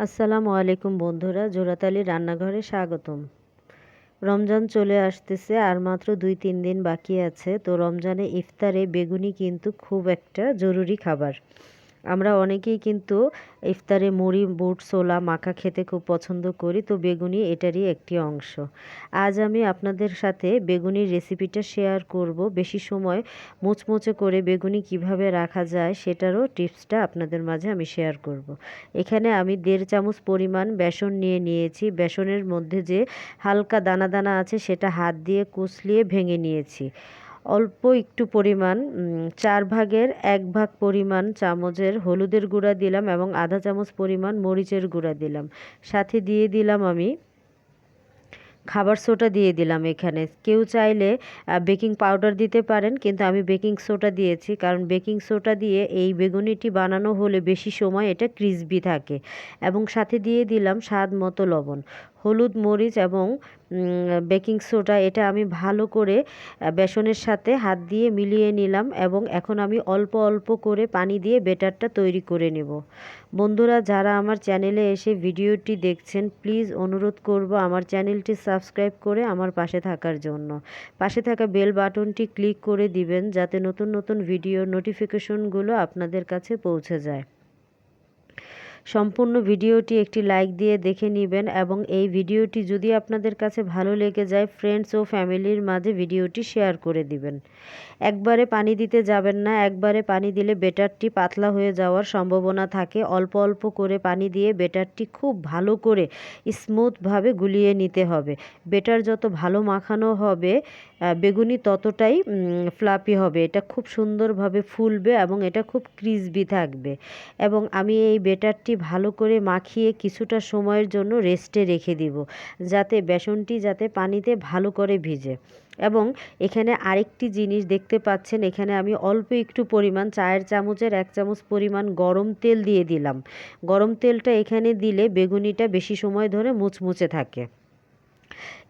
আসসালামু আলাইকুম বন্ধুরা জোড়াতালি রান্নাঘরে স্বাগতম। রমজান চলে আসতেছে আর মাত্র দুই তিন দিন বাকি আছে, তো রমজানে ইফতারে বেগুনি কিন্তু খুব একটা জরুরি খাবার। আমরা অনেকেই কিন্তু ইফতারে মুড়ি, বুট, ছোলা, মাখা খেতে খুব পছন্দ করি। তো বেগুনি এটারই একটি অংশ। আজ আমি আপনাদের সাথে বেগুনির রেসিপিটা শেয়ার করব। বেশি সময় মুচমুচে করে বেগুনি কীভাবে রাখা যায় সেটারও টিপসটা আপনাদের মাঝে আমি শেয়ার করব। এখানে আমি দেড় চামচ পরিমাণ বেসন নিয়ে নিয়েছি। বেসনের মধ্যে যে হালকা দানা দানা আছে সেটা হাত দিয়ে কুচলিয়ে ভেঙে নিয়েছি। অল্প একটু পরিমাণ চার ভাগের এক ভাগ পরিমাণ চামচের হলুদের গুঁড়া দিলাম এবং আধা চামচ পরিমাণ মরিচের গুঁড়া দিলাম। সাথে দিয়ে দিলাম আমি খাবার সোডা দিয়ে দিলাম এখানে। কেউ চাইলে বেকিং পাউডার দিতে পারেন, কিন্তু আমি বেকিং সোডা দিয়েছি, কারণ বেকিং সোডা দিয়ে এই বেগুনিটি বানানো হলে বেশি সময় এটা ক্রিসপি থাকে। এবং সাথে দিয়ে দিলাম স্বাদ মতো লবণ, হলুদ মরিচ এবং বেকিং সোডা। এটা আমি ভালো করে বেসনের সাথে হাত দিয়ে মিলিয়ে নিলাম এবং এখন আমি অল্প অল্প করে পানি দিয়ে বেটারটা তৈরি করে নেব। বন্ধুরা, যারা আমার চ্যানেলে এসে ভিডিওটি দেখছেন, প্লিজ অনুরোধ করব আমার চ্যানেলটি সাবস্ক্রাইব করে আমার পাশে থাকার জন্য। পাশে থাকা বেল বাটনটি ক্লিক করে দিবেন যাতে নতুন নতুন ভিডিও নোটিফিকেশনগুলো আপনাদের কাছে পৌঁছে যায়। সম্পূর্ণ ভিডিওটি একটি লাইক দিয়ে দেখে নেবেন এবং এই ভিডিওটি যদি আপনাদের কাছে ভালো লেগে যায় ফ্রেন্ডস ও ফ্যামিলির মাঝে ভিডিওটি শেয়ার করে দিবেন। একবারে পানি দিতে যাবেন না, একবারে পানি দিলে বেটারটি পাতলা হয়ে যাওয়ার সম্ভাবনা থাকে। অল্প অল্প করে পানি দিয়ে বেটারটি খুব ভালো করে স্মুথভাবে গুলিয়ে নিতে হবে। বেটার যত ভালো মাখানো হবে বেগুনি ততটাই ফ্লাপি হবে। এটা খুব সুন্দরভাবে ফুলবে এবং এটা খুব ক্রিসপি থাকবে। এবং আমি এই বেটারটি ভালো করে মাখিয়ে কিছুটা সময়ের জন্য রেস্টে রেখে দিব, যাতে বেসনটি যাতে পানিতে ভালো করে ভিজে। এবং এখানে আরেকটি জিনিস দেখতে পাচ্ছেন, এখানে আমি অল্প একটু পরিমাণ চায়ের চামচের এক চামচ পরিমাণ গরম তেল দিয়ে দিলাম। গরম তেলটা এখানে দিলে বেগুনিটা বেশি সময় ধরে মুচমুচে থাকে।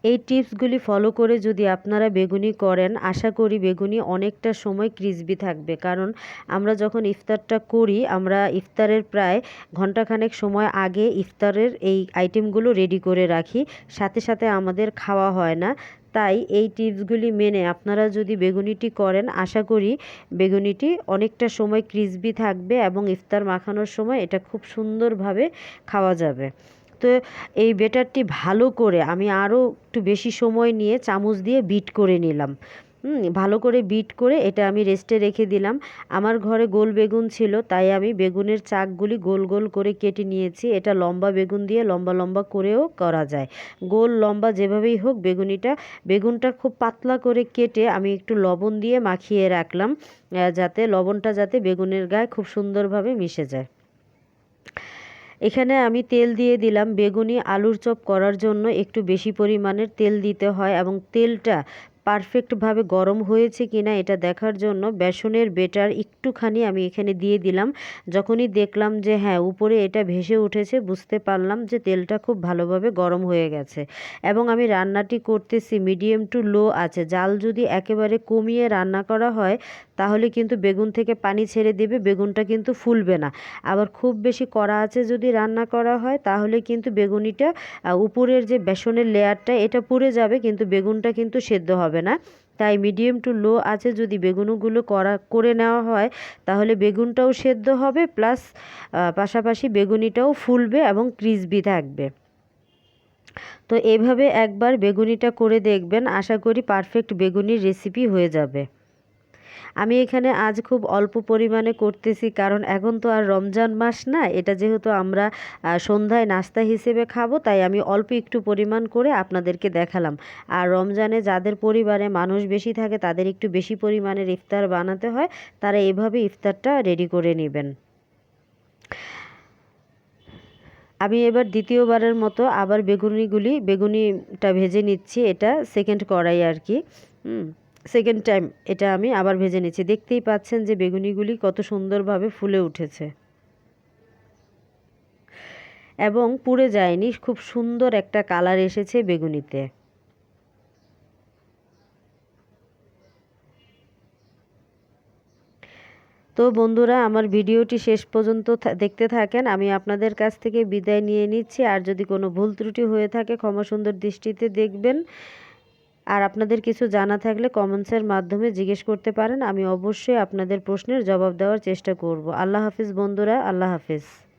এই টিপসগুলি ফলো করে যদি আপনারা বেগুনি করেন, আশা করি বেগুনি অনেকটা সময় ক্রিসপি থাকবে। কারণ আমরা যখন ইফতারটা করি, আমরা ইফতারের প্রায় ঘন্টাখানেক সময় আগে ইফতারের এই আইটেমগুলো রেডি করে রাখি। সাথে সাথে আমাদের খাওয়া হয় না। তাই এই টিপসগুলি মেনে আপনারা যদি বেগুনিটি করেন, আশা করি বেগুনিটি অনেকটা সময় ক্রিসপি থাকবে এবং ইফতার মাখানোর সময় এটা খুব সুন্দরভাবে খাওয়া যাবে। তো এই বেটারটি ভালো করে আমি আরও একটু বেশি সময় নিয়ে চামচ দিয়ে বিট করে নিলাম। ভালো করে বিট করে এটা আমি রেস্টে রেখে দিলাম। আমার ঘরে গোল বেগুন ছিল, তাই আমি বেগুনের চাকগুলি গোল গোল করে কেটে নিয়েছি। এটা লম্বা বেগুন দিয়ে লম্বা লম্বা করেও করা যায়। গোল, লম্বা যেভাবেই হোক বেগুনিটা, বেগুনটা খুব পাতলা করে কেটে আমি একটু লবণ দিয়ে মাখিয়ে রাখলাম যাতে লবণটা যাতে বেগুনের গায়ে খুব সুন্দরভাবে মিশে যায়। এখানে আমি তেল দিয়ে দিলাম। বেগুনি আলুর চপ করার জন্য একটু বেশি পরিমাণের তেল দিতে হয় এবং তেলটা পারফেক্টভাবে গরম হয়েছে কিনা এটা দেখার জন্য বেসনের বেটার একটুখানি আমি এখানে দিয়ে দিলাম। যখনই দেখলাম যে হ্যাঁ উপরে এটা ভেসে উঠেছে, বুঝতে পারলাম যে তেলটা খুব ভালোভাবে গরম হয়ে গেছে। এবং আমি রান্নাটি করতেছি, মিডিয়াম টু লো আছে। জাল যদি একেবারে কমিয়ে রান্না করা হয় তাহলে কিন্তু বেগুন থেকে পানি ছেড়ে দেবে, বেগুনটা কিন্তু ফুলবে না। আবার খুব বেশি কড়া আছে যদি রান্না করা হয়, তাহলে কিন্তু বেগুনিটা উপরের যে বেসনের লেয়ারটা, এটা পুড়ে যাবে, কিন্তু বেগুনটা কিন্তু সেদ্ধ হবে না। তাই মিডিয়াম টু লো আছে যদি বেগুনগুলো করা করে নেওয়া হয়, তাহলে বেগুনটাও সেদ্ধ হবে প্লাস পাশাপাশি বেগুনিটাও ফুলবে এবং ক্রিসপি থাকবে। তো এভাবে একবার বেগুনিটা করে দেখবেন, আশা করি পারফেক্ট বেগুনির রেসিপি হয়ে যাবে। আমি এখানে আজ খুব অল্প পরিমাণে করতেছি, কারণ এখন তো আর রমজান মাস না, এটা যেহেতু আমরা সন্ধ্যায় নাস্তা হিসেবে খাব, তাই আমি অল্প একটু পরিমাণ করে আপনাদেরকে দেখালাম। আর রমজানে যাদের পরিবারে মানুষ বেশি থাকে, তাদের একটু বেশি পরিমাণের ইফতার বানাতে হয়, তারা এভাবে ইফতারটা রেডি করে নেবেন। আমি এবার দ্বিতীয়বারের মতো আবার বেগুনিগুলি, বেগুনিটা ভেজে নিচ্ছি, এটা সেকেন্ড কড়াই আর কি, হুম। সেকেন্ড টাইম এটা আমি আবার ভেজে নিচ্ছি। দেখতেই পাচ্ছেন যে বেগুনিগুলি কত সুন্দরভাবে ফুলে উঠেছে। এবং পুড়ে যায়নি, খুব সুন্দর একটা কালার এসেছে বেগুনিতে। তো বন্ধুরা, আমার ভিডিওটি শেষ পর্যন্ত দেখতে থাকেন। আমি আপনাদের কাছ থেকে বিদায় নিয়ে নিচ্ছি। আর যদি কোনো ভুল ত্রুটি হয়ে থাকে ক্ষমা সুন্দর দৃষ্টিতে দেখবেন। আর আপনাদের কিছু জানা থাকলে কমেন্টসের মাধ্যমে জিজ্ঞেস করতে পারেন। আমি অবশ্যই আপনাদের প্রশ্নের জবাব দেওয়ার চেষ্টা করব। আল্লাহ হাফিজ বন্ধুরা, আল্লাহ হাফিজ।